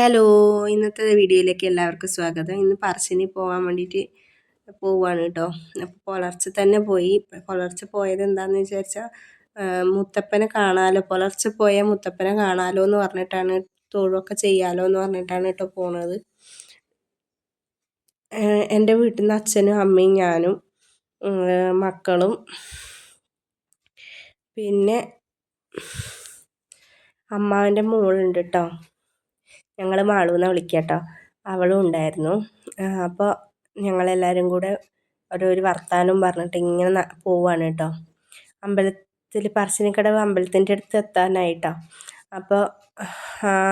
Hello ഇന്നത്തെ വീഡിയോയിലേക്ക് എല്ലാവർക്കും സ്വാഗതം. ഇന്ന് പറശ്ശിനി പോകാൻ വേണ്ടിയിട്ട് പോവുകയാണ് കേട്ടോ അപ്പോൾ പുലർച്ചെ തന്നെ പോയി. പുലർച്ചെ പോയത് എന്താണെന്ന് വിചാരിച്ചാൽ മുത്തപ്പനെ കാണാമല്ലോ പുലർച്ചെ പോയ മുത്തപ്പനെ കാണാമല്ലോ എന്ന് പറഞ്ഞിട്ടാണ് തൊഴുവൊക്കെ ചെയ്യാലോ എന്ന് പറഞ്ഞിട്ടാണ് കേട്ടോ പോണത്. എന്റെ വീട്ടിൽ നിന്ന് അച്ഛനും അമ്മയും ഞാനും മക്കളും പിന്നെ അമ്മാവിന്റെ മോളുണ്ട് കേട്ടോ ഞങ്ങൾ മാളു എന്നാണ് വിളിക്കുക കേട്ടോ അവളും ഉണ്ടായിരുന്നു. അപ്പോൾ ഞങ്ങളെല്ലാവരും കൂടെ ഒരു വർത്താനം പറഞ്ഞിട്ട് ഇങ്ങനെ പോവാണ് കേട്ടോ. അമ്പലത്തിൽ പറശ്ശിനിക്കടവ് അമ്പലത്തിന്റെ അടുത്ത് എത്താനായിട്ടോ. അപ്പോൾ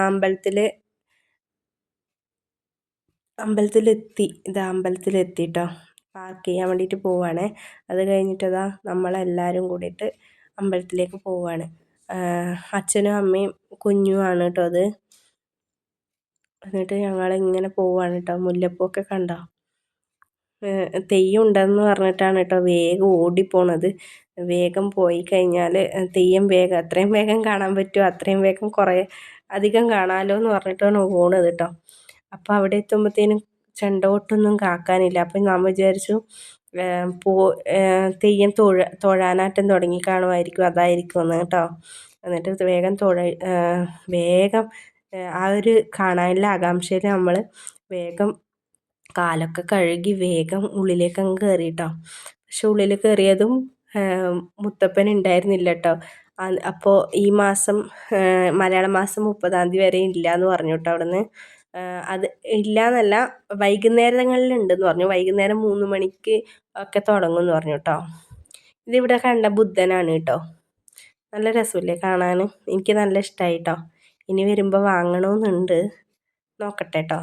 അമ്പലത്തിൽ അമ്പലത്തിലെത്തി. ഇത് അമ്പലത്തിലെത്തി കേട്ടോ പാർക്ക് ചെയ്യാൻ വേണ്ടിയിട്ട് പോവുകയാണ് അത് കഴിഞ്ഞിട്ടതാ നമ്മളെല്ലാവരും കൂടിയിട്ട് അമ്പലത്തിലേക്ക് പോവാണ്. അച്ഛനും അമ്മയും കുഞ്ഞുമാണ് കേട്ടോ അത്. എന്നിട്ട് ഞങ്ങളിങ്ങനെ പോവാണ് കേട്ടോ മുല്ലപ്പൂവൊക്കെ കണ്ടോ? തെയ്യം ഉണ്ടെന്ന് പറഞ്ഞിട്ടാണ് കേട്ടോ വേഗം ഓടിപ്പോണത്. വേഗം പോയി കഴിഞ്ഞാൽ തെയ്യം വേഗം അത്രയും വേഗം കാണാൻ പറ്റുമോ അത്രയും വേഗം കുറേ അധികം കാണാമല്ലോ എന്ന് പറഞ്ഞിട്ടാണ് പോണത് കേട്ടോ അപ്പോൾ അവിടെ എത്തുമ്പോഴത്തേനും ചെണ്ടോട്ടൊന്നും കാക്കാനില്ല. അപ്പം നമ്മൾ വിചാരിച്ചു പോ തെയ്യം തൊഴ തൊഴാനാറ്റം തുടങ്ങി കാണുമായിരിക്കും അതായിരിക്കും എന്ന് കേട്ടോ. എന്നിട്ട് വേഗം തൊഴ വേഗം ആ ഒരു കാണാനുള്ള ആകാംക്ഷയിൽ നമ്മൾ വേഗം കാലൊക്കെ കഴുകി വേഗം ഉള്ളിലേക്ക് അങ്ങ് കയറി കേട്ടോ പക്ഷെ ഉള്ളിൽ കയറിയതും മുത്തപ്പൻ ഉണ്ടായിരുന്നില്ല കേട്ടോ. അപ്പോൾ ഈ മാസം മലയാള മാസം മുപ്പതാം തീയതി വരെ ഇല്ല എന്ന് പറഞ്ഞു കേട്ടോ അവിടുന്ന്. അത് ഇല്ല എന്നല്ല വൈകുന്നേരങ്ങളിൽ ഉണ്ടെന്ന് പറഞ്ഞു. വൈകുന്നേരം മൂന്ന് മണിക്ക് ഒക്കെ തുടങ്ങും എന്ന് പറഞ്ഞു കേട്ടോ. ഇതിവിടെ കണ്ട ബുദ്ധനാണ് കേട്ടോ. നല്ല രസമില്ലേ കാണാൻ? എനിക്ക് നല്ല ഇഷ്ടമായി കേട്ടോ. ഇനി വരുമ്പോൾ വാങ്ങണമെന്നുണ്ട് നോക്കട്ടെ കേട്ടോ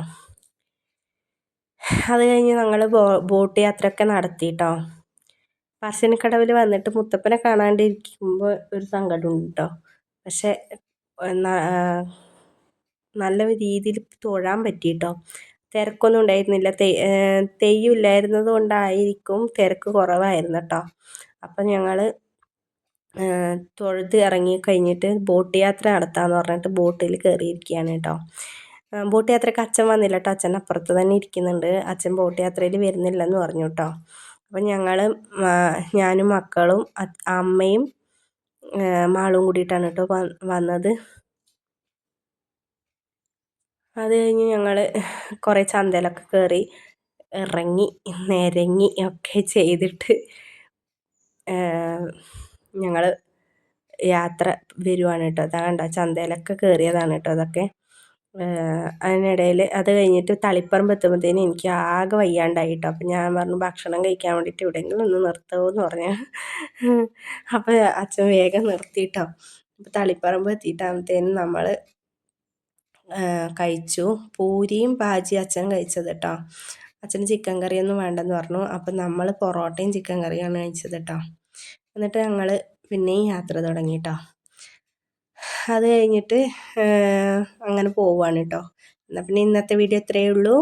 അത് കഴിഞ്ഞ് ഞങ്ങൾ ബോ ബോട്ട് യാത്രയൊക്കെ നടത്തി കേട്ടോ പറശ്ശിനിക്കടവിൽ വന്നിട്ട് മുത്തപ്പനെ കാണാണ്ടിരിക്കുമ്പോൾ ഒരു സങ്കടമുണ്ട് കേട്ടോ പക്ഷേ നല്ല രീതിയിൽ തൊഴാൻ പറ്റി കേട്ടോ തിരക്കൊന്നും ഉണ്ടായിരുന്നില്ല. തെയ്യം ഇല്ലായിരുന്നത് കൊണ്ടായിരിക്കും തിരക്ക് കുറവായിരുന്നു കേട്ടോ അപ്പം ഞങ്ങൾ തൊഴുത് ഇറങ്ങി കഴിഞ്ഞിട്ട് ബോട്ട് യാത്ര നടത്താമെന്ന് പറഞ്ഞിട്ട് ബോട്ടിൽ കയറിയിരിക്കുകയാണ് കേട്ടോ. ബോട്ട് യാത്രയ്ക്ക് അച്ഛൻ വന്നില്ല കേട്ടോ. അച്ഛൻ അപ്പുറത്ത് തന്നെ ഇരിക്കുന്നുണ്ട്. അച്ഛൻ ബോട്ട് യാത്രയിൽ വരുന്നില്ലെന്ന് പറഞ്ഞു കേട്ടോ. അപ്പം ഞങ്ങൾ ഞാനും മക്കളും അമ്മയും മാളും കൂടിയിട്ടാണ് കേട്ടോ വന്നത്. അത് കഴിഞ്ഞ് ഞങ്ങൾ കുറേ ചന്തയിലൊക്കെ കയറി ഇറങ്ങി നിരങ്ങി ഒക്കെ ചെയ്തിട്ട് ഞങ്ങൾ യാത്ര വരുവാണ് കേട്ടോ അതാ കണ്ട ചന്തയിലൊക്കെ കയറിയതാണ് കേട്ടോ അതൊക്കെ അതിനിടയിൽ അത് കഴിഞ്ഞിട്ട് തളിപ്പറമ്പ് എത്തുമ്പോഴത്തേനും എനിക്ക് ആകെ വയ്യാണ്ടായി കേട്ടോ അപ്പം ഞാൻ പറഞ്ഞു ഭക്ഷണം കഴിക്കാൻ വേണ്ടിയിട്ട് എവിടെയെങ്കിലും ഒന്ന് നിർത്തുമോ എന്ന് പറഞ്ഞു. അപ്പോൾ അച്ഛൻ വേഗം നിർത്തി കേട്ടോ അപ്പോൾ തളിപ്പറമ്പ് എത്തിയിട്ടാകുമ്പോഴത്തേനും നമ്മൾ കഴിച്ചു. പൂരിയും ബാജി അച്ഛൻ കഴിച്ചത് കേട്ടോ അച്ഛന് ചിക്കൻ കറിയൊന്നും വേണ്ടെന്ന് പറഞ്ഞു. അപ്പം നമ്മൾ പൊറോട്ടയും ചിക്കൻ കറിയാണ് കഴിച്ചത് കേട്ടോ എന്നിട്ട് ഞങ്ങൾ പിന്നെയും യാത്ര തുടങ്ങി കേട്ടോ അത് കഴിഞ്ഞിട്ട് അങ്ങനെ പോവുകയാണ് കേട്ടോ എന്നാൽ പിന്നെ ഇന്നത്തെ വീഡിയോ ഇത്രയേ ഉള്ളൂ.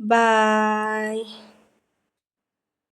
ബായ്